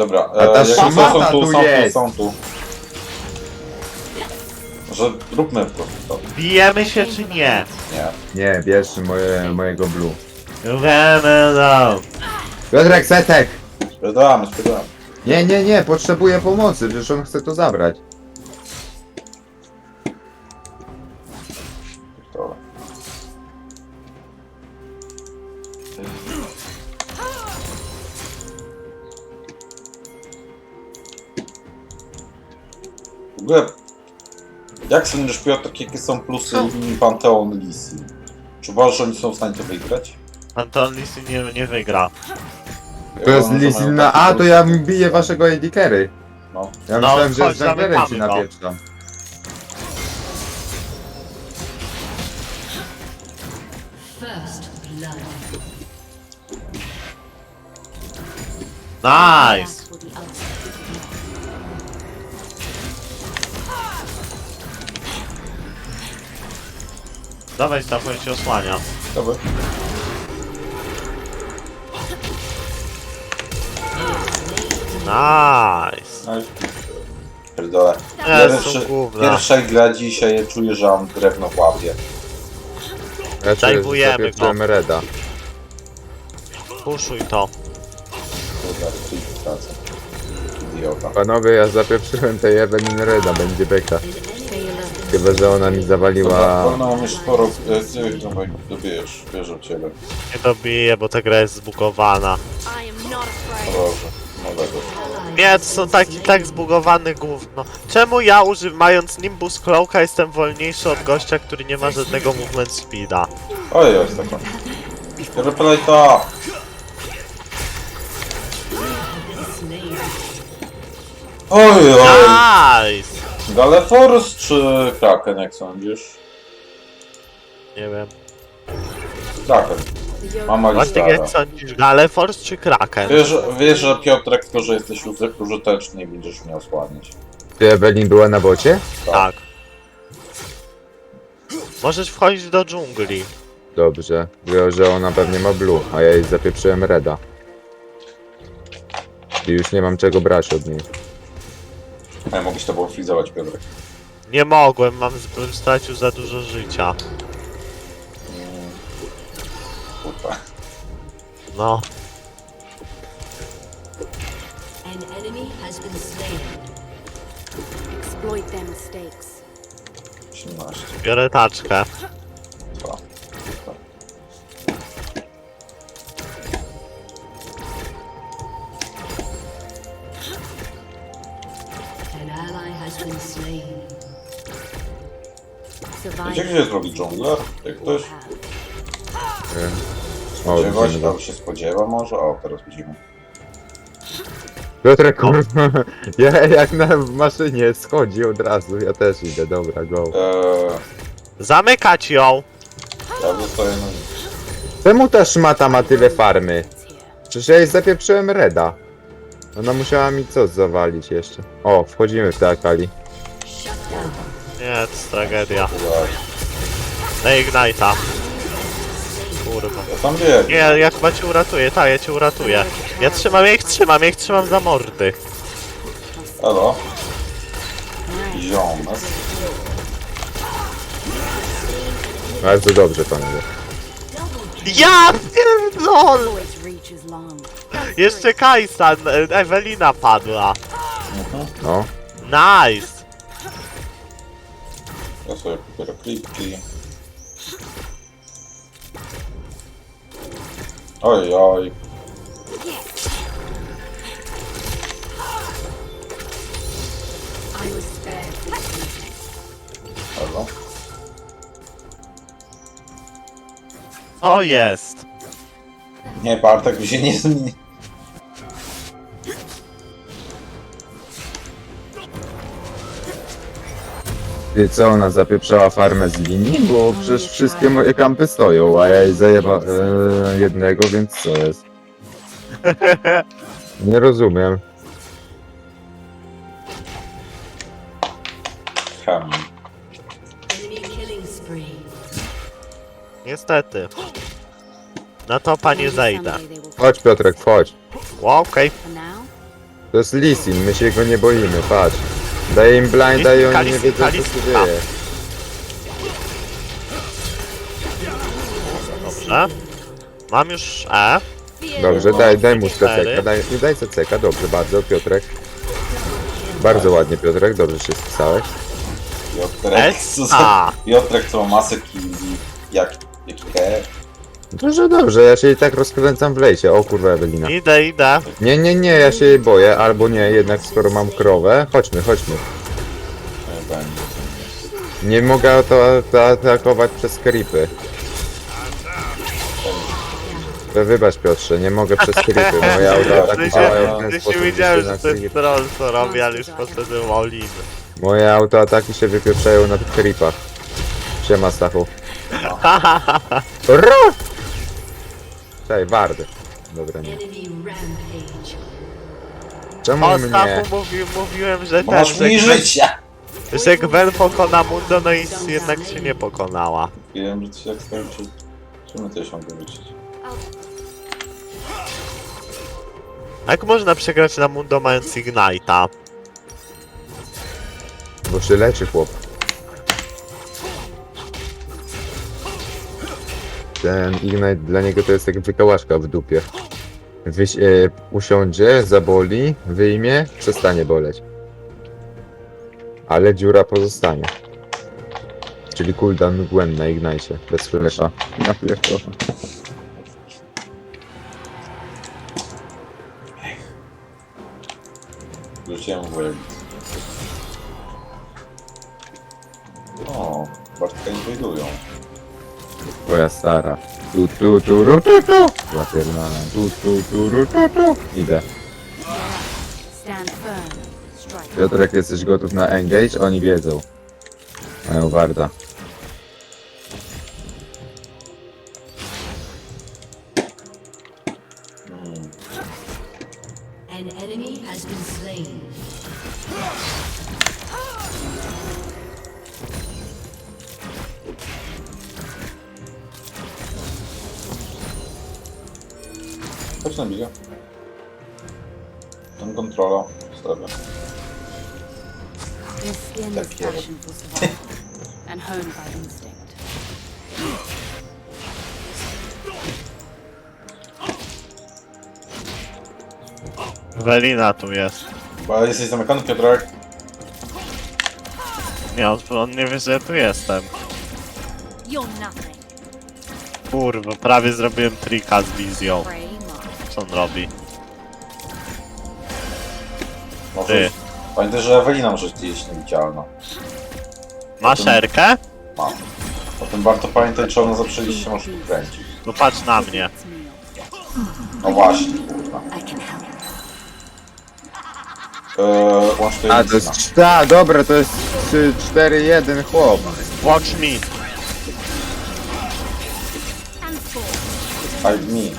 Dobra, A ta e, jak są, szamata są tu, tu są tu, jest. są tu. Że róbmy po prostu to. Bijemy się czy nie? Nie. Nie, bierz moje, mojego blue. Wiemy, no. Piotrek, setek! Spierdolamy, spierdolamy. Nie, nie, nie, potrzebuję pomocy, przecież on chce to zabrać. Ogóle, jak sądzisz Piotr, jakie są plusy linii Panteon Lisi? Czy uważasz, że oni są w stanie to wygrać? Anton Lisy nie, nie wygra. To jest mają na takie A, to plusy. ja biję waszego carry. No. Ja No, myślałem, że chodź, z Junglerem ci zamykamy go. napieprzam. First blood. Nice! Dawaj tam, się osłania. Dobra. Nice! No i Pierdolę. Pierwszy, gówna. pierwsza gra dzisiaj czuję, że mam drewno w łapie. Ja się Zajmujemy go. Reda. Puszuj to. Tracę. Idiota. Panowie, ja zapieprzyłem tej Evelyn Reda, będzie beka. Chyba, że ona mi Dobra, zawaliła... wolno mam już sporo... e, Dawaj, dobijesz, wierzę w ciebie. Nie dobiję, bo ta gra jest zbugowana. I am not No afraid. dobrze, nowego. Nie, to są taki tak zbugowany gówno. Czemu ja używając Nimbus Cloaka jestem wolniejszy od gościa, który nie ma żadnego movement speeda? Oj, jest taka. Repelaj to! Oj, oj! Nice! Galefors czy Kraken, jak sądzisz? Nie wiem. Kraken. Mama Właśnie listara. jak sądzisz, Galefors czy Kraken? Wiesz, wiesz, że Piotrek, to, że jesteś uzy- użyteczny i będziesz mnie osłaniać. Ty Evelyn była na bocie? Tak. Możesz wchodzić do dżungli. Dobrze. Wiem, że ona pewnie ma blue, a ja jej zapieprzyłem Reda. I już nie mam czego brać od niej. A ja mogłeś to było frizować, Piotrek. Nie mogłem, mam bym stracił za dużo życia. Mm. Kurwa. No. An enemy has been slain. Exploit their mistakes. 18. Biorę taczkę. Wiecie, gdzie zrobić dżungler? Jak ktoś O, spodziewa się, widzimy albo się spodziewa może? O, teraz widzimy. Piotrek, kurwa, ja jak na maszynie schodzi od razu, ja też idę, dobra, go. Eee, Zamykać ją! ja zostaję na Czemu ta szmata ma tyle farmy? Przecież ja jej zapieprzyłem Reda. Ona musiała mi co zawalić jeszcze. O, wchodzimy w te akali. Nie, to jest tragedia. Na Ignite'a. Kurwa. Ja tam wiem. Nie, ja chyba cię uratuję, tak, ja cię uratuję. Ja trzymam, ja ich trzymam, ja ich trzymam za mordy. Elo. Ziomek. Bardzo dobrze, panowie. Ja pierdol! Jeszcze Kajsan, e, Ewelina padła. No. Nice! Ja sobie kupię klipki. Oj, oj. Elo. O jest! Nie, Bartek mi się nie zmieni. Co, ona zapieprzała farmę z linii? Bo przecież wszystkie moje kampy stoją, a ja jej zajeba e, jednego, więc co jest? Nie rozumiem. Niestety. Na to panie zejdę. Chodź Piotrek, wchodź. Okej. To jest Lisin, my się go nie boimy, patrz. Daję im blinda i oni nie wiedzą co się dzieje. Dobrze. Mam już E. Dobrze, daj, daj mu. CCK, daj, daj CCK, dobrze, bardzo, Piotrek. Bardzo ładnie, Piotrek, dobrze się spisałeś. Piotrek, co za... Piotrek co ma masę killi. Jak... Jaki he? Dobrze, dobrze, ja się i tak rozkręcam w lejcie. O kurwa, Ewelina. Idę, idę. Nie, nie, nie, ja się jej boję, albo nie, jednak skoro mam krowę. Chodźmy, chodźmy. Nie mogę to, to atakować przez creepy. To wybacz Piotrze, nie mogę przez creepy, moje autoataki Ty w się, ten ty sposób. się wiedziałem, że że na jest creep- troll, co robi, ale już poszedłem all in. Moje autoataki się wypieprzają na tych creepach. Siema Stachu. Ro! Czekaj, wardy. Dobra, nie. Czemu mnie? Stachu mówi, mówiłem, że ten, masz że, życia! że Gwen pokona Mundo, no i jednak się nie pokonała. Wiem, że to się jak skończy. Czemu to się mogę wrócić? Jak można przegrać na Mundo mając Ignite'a? Bo się leczy chłop. Ten Ignite dla niego to jest jak wykałaszka w dupie. Wyś, e, usiądzie, zaboli, wyjmie, przestanie boleć. Ale dziura pozostanie. Czyli cooldown Gwen na Ignite, bez flasha. Ja pierdolę. Wróciłem w Twoja stara. Tu, tu, tu, ru, tu, tu. Zapierdalam. Tu, tu, tu, ru, tu, tu. Idę. Piotrek, jesteś gotów na engage? Oni wiedzą. Mają warda. Honed by instinct. Welina tu jest. Bo jesteś zamykany, Piotrek. Nie, on, on nie wie, że ja tu jestem. You're nothing. Kurwa, prawie zrobiłem trika z wizją. Co on robi? Może... Ty. Pamiętaj, że Ewelina może jeść niewidzialna. Masz erkę? Mam. Potem warto pamiętać, czy ona zawsze liście może kręcić. No patrz na mnie. No właśnie, kurwa. Eee, łącz to A, to jest... A, dobra, to jest 3, 4, 1 chłop. Watch me. I me.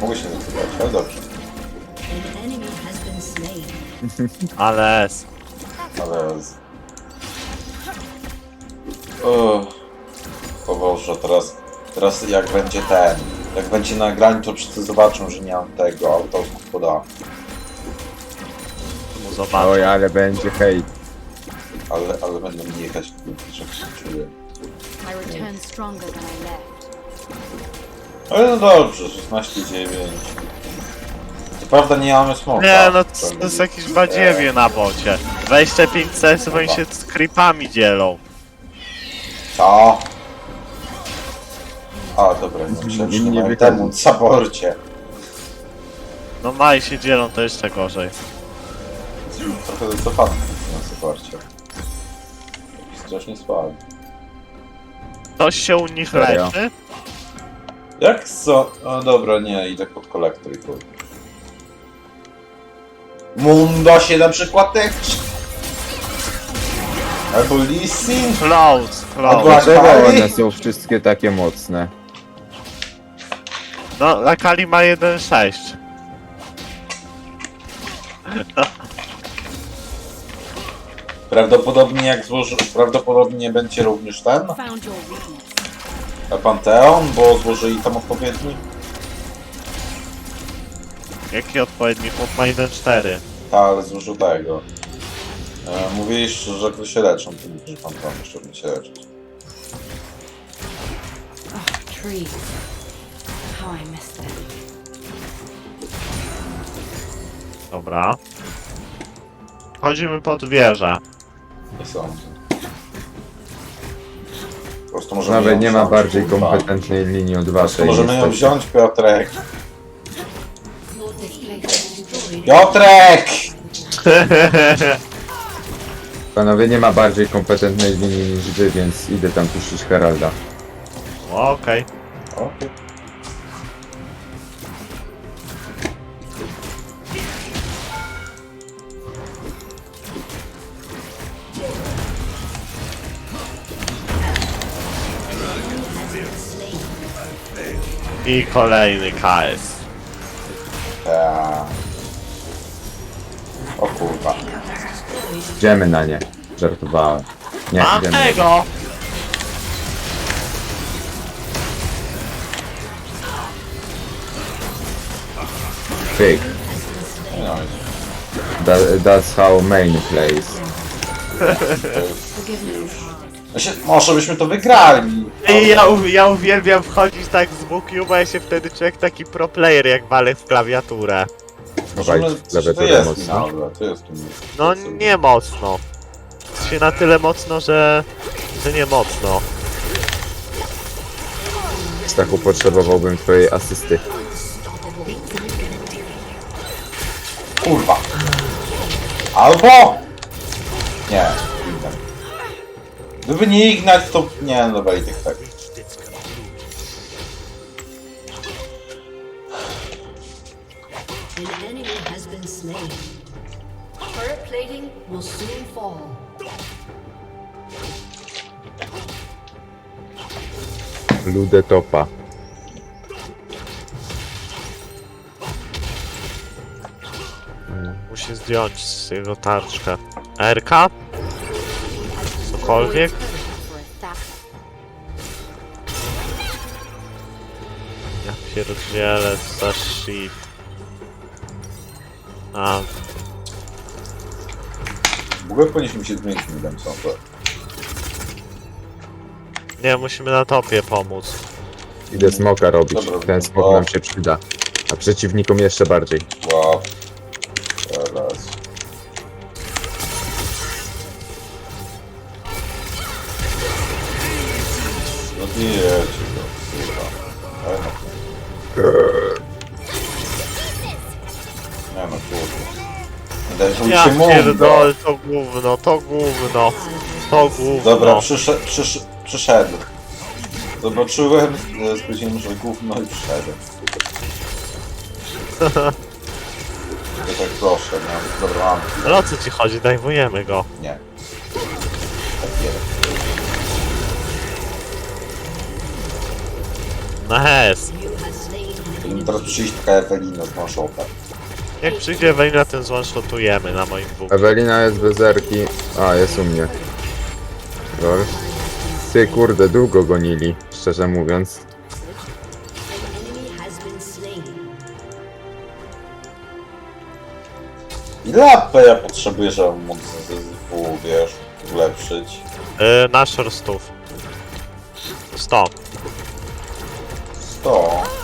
Mogę się zakrywać, ale dobrze. Ale s. Ale... z- Uff. O Boże, teraz... Teraz jak będzie ten... Jak będzie nagranie, to wszyscy zobaczą, że nie mam tego autopoda. mu zobacz. Oj, ale będzie hejt. Ale, ale będą mnie jechać, że się czuję. I return stronger than I left. Ale no dobrze, 16-9. Prawda nie mamy smoka. Nie, no to, to jest jakieś badziewie na bocie. 25 CS, oni się z creepami dzielą. Co? A, dobra, nie Nie nie temu w saporcie. No ma i się dzielą, to jeszcze gorzej. Trochę zacofany na saporcie. Jakiś strasznie słaby. Ktoś się u nich Serio? leczy? Jak co? No dobra, nie, idę pod kolektor i chuj. Munda się na przykład też. Albo Lissin. Close, Albo close. Dlaczego Akali? one są wszystkie takie mocne? No, Lakali ma 1.6. Prawdopodobnie jak złoży... Prawdopodobnie będzie również ten Found your weakness. Panteon, bo złożyli tam odpowiedni. Jaki odpowiedni chłop ma 1-4? Ta, ale zużył tego. E, mówiliście, że to się leczą, to nie pan tam jeszcze nie się leczyć. Trees. How I missed them. Dobra. Chodzimy pod wieżę. Nie sądzę. Po prostu możemy Nawet ją nie ma wziąć, bardziej kurwa. kompetentnej linii od Po waszej. możemy ją niestety. wziąć, Piotrek. Piotrek! Panowie, nie ma bardziej kompetentnej linii niż wy, więc idę tam puścić Heralda. Okej. Okej. I kolejny KS. Idziemy na nie. Żartowałem. Nie, Mam idziemy. tego! Pyk. That, that's how main plays. no się, może byśmy to wygrali. I ja, u- ja uwielbiam wchodzić tak z bukiu, bo ja się wtedy czuję jak taki pro player, jak walę w klawiaturę. Dawaj, to klawiaturę jest mocno. finał, to jest tu No nie mocno. Się na tyle mocno, że... że nie mocno. Stachu, potrzebowałbym twojej asysty. Kurwa. Albo! Nie. Ignite. Gdyby nie Ignite, to... Nie, no dobra, i tych tak. An enemy has been slain. Turret plating will soon fall. Ludę topa. Musi zdjąć z jego tarczkę. RK? Cokolwiek? Ja pierdzielę, za shit. A, W ogóle powinniśmy się zmienić midem, sądzę. nie, musimy na topie pomóc. Idę smoka robić. Dobra, Ten smok nam się przyda. A przeciwnikom jeszcze bardziej. Wow. Ja pierdolę, to gówno, to gówno. To gówno. Dobra, przyszedł, przysz, przyszedł. Zobaczyłem, e, stwierdziłem, że gówno i przyszedłem. To tak proszę, nie? Dobra, mam. Ale o co ci chodzi? Dajwujemy go. Nie. Tak jest. Na hes. Teraz przyjść taka Ewelina z Maszota. Jak przyjdzie Wejna, ten złączotujemy na moim buku. Ewelina jest bez erki. A, jest u mnie. Lol. Ty kurde, długo gonili, szczerze mówiąc. Ile AP ja potrzebuję, żeby móc zespół, wiesz, ulepszyć? Yy, na szorstów. 100. 100.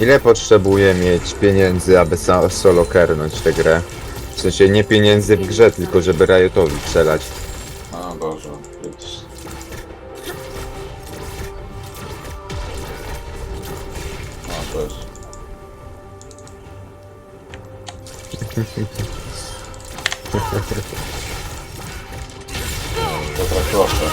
Ile potrzebuję mieć pieniędzy, aby solo kernąć tę grę? W sensie nie pieniędzy w grze, tylko żeby Riotowi strzelać. No Boże, więc... To jest... Dobra, proszę.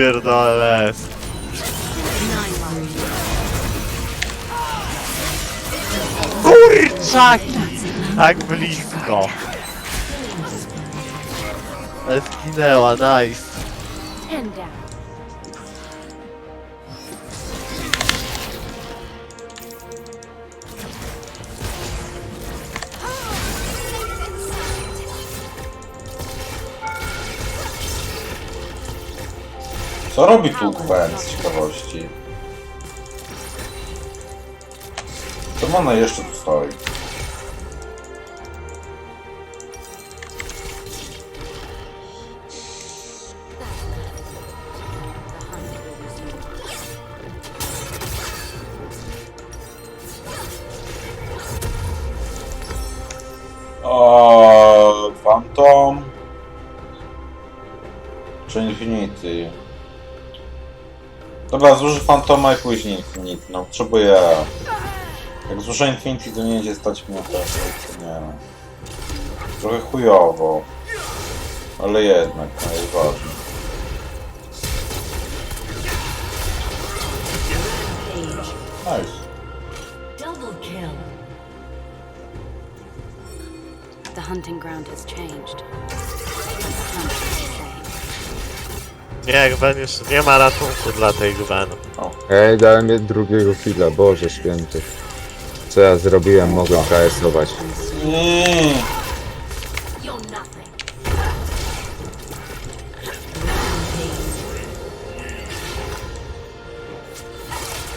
Pierdolę. Kurczaki! Tak blisko. Zginęła, nice. Co robi tu Gwen z ciekawości? Czemu ona jeszcze tu stoi? Phantom czy Infinity? Dobra, złożę Fantoma i później Infinity. No, potrzebuję. Jak złożę Infinity, to nie będzie stać mnie też. Nie. Trochę chujowo. Ale jednak, no. Nice. Double kill. The hunting ground has changed. Nie, Gwen już nie ma ratunku dla tej Gwen. Ej, dałem jej drugiego chwila, Boże święty. Co ja zrobiłem, mogłem KS-ować. Mm. You're nothing.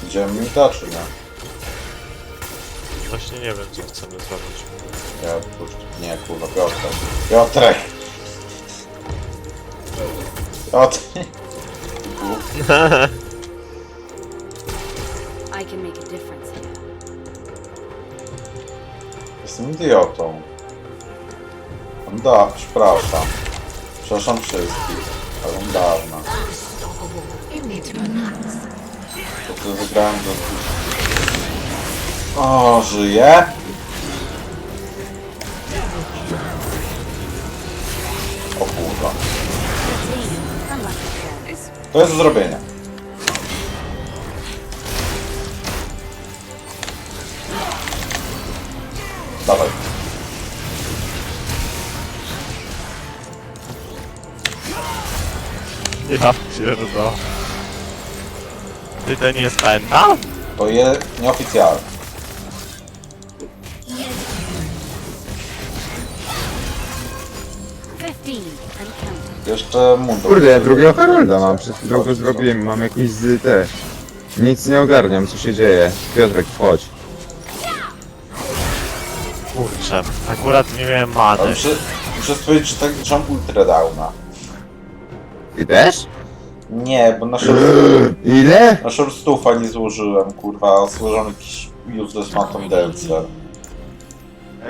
Idziemy mi da, czy nie? Właśnie nie wiem, co chcemy zrobić. Ja puszczę. Nie, kurwa, Piotrek. Piotrek! Piotrek! I can make a difference here. Jestem idiotą. Da, przepraszam. Przepraszam wszystkich. Ale dawna. To ty wygrałem do... O, żyje? To jest do zrobienia. Dawaj. Ja pierdolę. Ty to nie jest pęta? To je nieoficjalne. Jeszcze mundur. Kurde, ja drugiego Harolda mam, przed chwilą go zrobiłem, mam jakieś z te... Nic nie ogarniam, co się dzieje. Piotrek, wchodź. Kurczę, akurat nie miałem Ale many. muszę, muszę stwierdzić, że tak mam ultra downa. Ty też? Nie, bo na short, Ile? na short stuffa nie złożyłem, kurwa, złożyłem jakiś useless phantom dancer.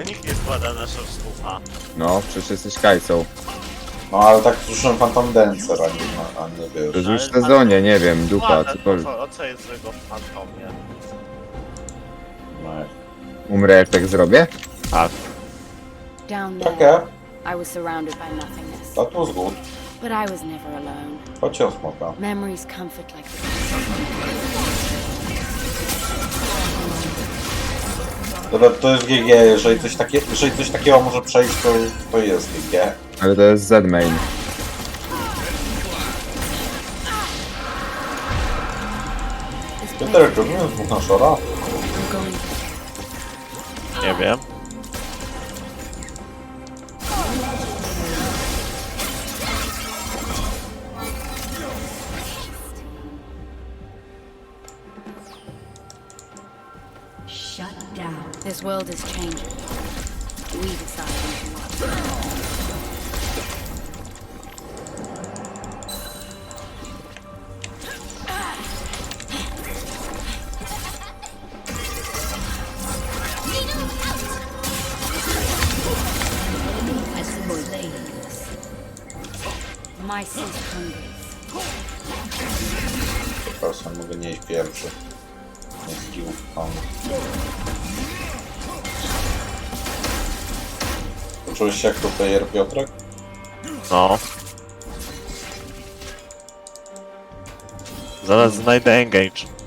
Nikt nie składa na szorstwucha. No, przecież jesteś Kajsą. No ale tak złożyłem phantom dancer, a nie, a nie To wiesz. już w sezonie, nie wiem, dupa, cokolwiek. O co jest złego w Fantomie? No, Umrę jak tak zrobię? Tak. Down there, Takie, I was surrounded by nothingness. that was good. But I was never alone. Chodź smoka. Memories comfort like. Dobra, to jest GG, jeżeli coś, takie, jeżeli coś takiego może przejść, to, to jest GG. Ale to jest Z-main. This Piotrek, place robimy dwóch na szora? I'm going to Nie wiem. Shut down. This world is changing. My. Teraz ja mogę nie iść pierwszy. Nie skill pan. Poczułeś się jak to player Piotrek? No. Zaraz znajdę engage.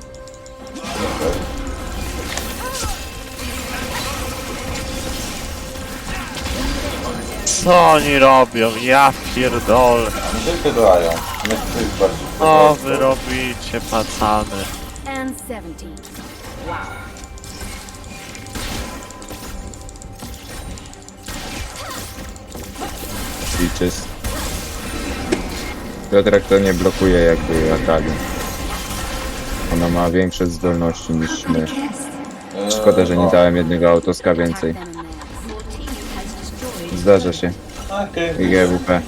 Co oni robią? Ja pierdolę. Się wydają. My bardziej Co wy robicie, pacany? And 17. Wow. Liczysz. Piotrek to nie blokuje jakby Akali. Ona ma większe zdolności niż my. Eee, Szkoda, że nie o, dałem jednego autoska więcej. Them in there. Zdarza się. Okej. I GWP.